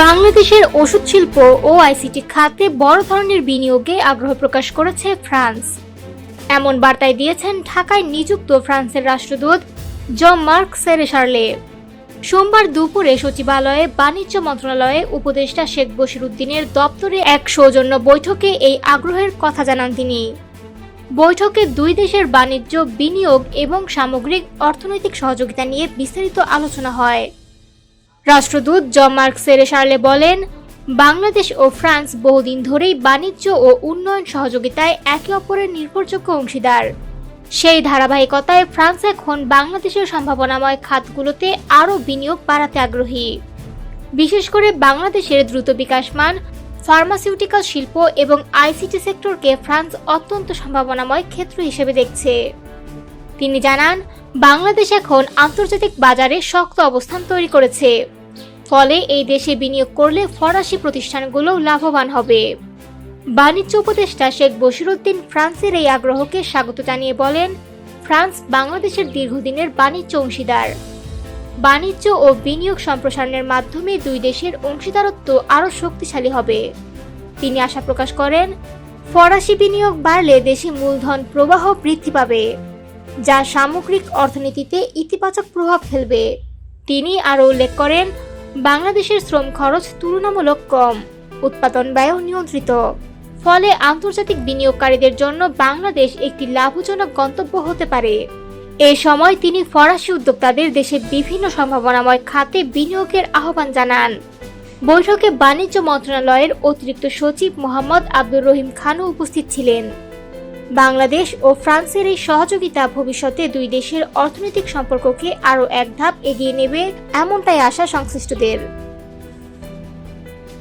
বাংলাদেশের ওষুধ শিল্প ও আইসিটি খাতে বড় ধরনের বিনিয়োগে আগ্রহ প্রকাশ করেছে ফ্রান্স। এমন বার্তায় দিয়েছেন ঢাকায় নিযুক্ত ফ্রান্সের রাষ্ট্রদূত জন মার্ক সেরেশার্লে। সোমবার দুপুরে সচিবালয়ে বাণিজ্য মন্ত্রণালয়ে উপদেষ্টা শেখ বশির উদ্দিনের দপ্তরে এক সৌজন্য বৈঠকে এই আগ্রহের কথা জানান তিনি। বৈঠকে দুই দেশের বাণিজ্য, বিনিয়োগ এবং সামগ্রিক অর্থনৈতিক সহযোগিতা নিয়ে বিস্তারিত আলোচনা হয়। রাষ্ট্রদূত জন মার্ক সেরেশার্লে বলেন, বাংলাদেশ ও ফ্রান্স বহুদিন ধরেই বাণিজ্য ও উন্নয়ন সহযোগিতায় একে অপরের নির্ভরযোগ্য অংশীদার। সেই ধারাবাহিকতায় ফ্রান্স এখন বাংলাদেশের সম্ভাবনাময় খাতগুলোতে আরও বিনিয়োগ বাড়াতে আগ্রহী। বিশেষ করে বাংলাদেশের দ্রুত বিকাশমান ফার্মাসিউটিক্যাল শিল্প এবং আইসিটি সেক্টরকে ফ্রান্স অত্যন্ত সম্ভাবনাময় ক্ষেত্র হিসেবে দেখছে। তিনি জানান বাংলাদেশ এখন আন্তর্জাতিক বাজারে শক্ত অবস্থান তৈরি করেছে। ফলে এই দেশে বিনিয়োগ করলে ফরাসি প্রতিষ্ঠানগুলো লাভবান হবে। বাণিজ্য উপদেষ্টা শেখ বশিরুদ্দিন ফ্রান্সের এই আগ্রহকে স্বাগত জানিয়ে বলেন, ফ্রান্স বাংলাদেশের দীর্ঘদিনের বাণিজ্য অংশীদার। বাণিজ্য ও বিনিয়োগ সম্প্রসারণের মাধ্যমে দুই দেশের অংশীদারত্ব আরও শক্তিশালী হবে। তিনি আশা প্রকাশ করেন, ফরাসি বিনিয়োগ বাড়লে দেশে মূলধন প্রবাহ বৃদ্ধি পাবে। যা সামগ্রিক অর্থনীতিতে ইতিবাচক প্রভাব ফেলবে। তিনি আরও উল্লেখ করেন, বাংলাদেশের শ্রম খরচ তুলনামূলক কম, উৎপাদন ব্যয় নিয়ন্ত্রিত। ফলে আন্তর্জাতিক বিনিয়োগকারীদের জন্য বাংলাদেশ একটি লাভজনক গন্তব্য হতে পারে। এ সময় তিনি ফরাসি উদ্যোক্তাদের দেশে বিভিন্ন সম্ভাবনাময় খাতে বিনিয়োগের আহ্বান জানান। বৈঠকে বাণিজ্য মন্ত্রণালয়ের অতিরিক্ত সচিব মোহাম্মদ আব্দুর রহিম খানও উপস্থিত ছিলেন। বাংলাদেশ ও ফ্রান্সের এই সহযোগিতা ভবিষ্যতে দুই দেশের অর্থনৈতিক সম্পর্ককে আরও এক ধাপ এগিয়ে নেবে, এমনটাই আশা সংশ্লিষ্টদের।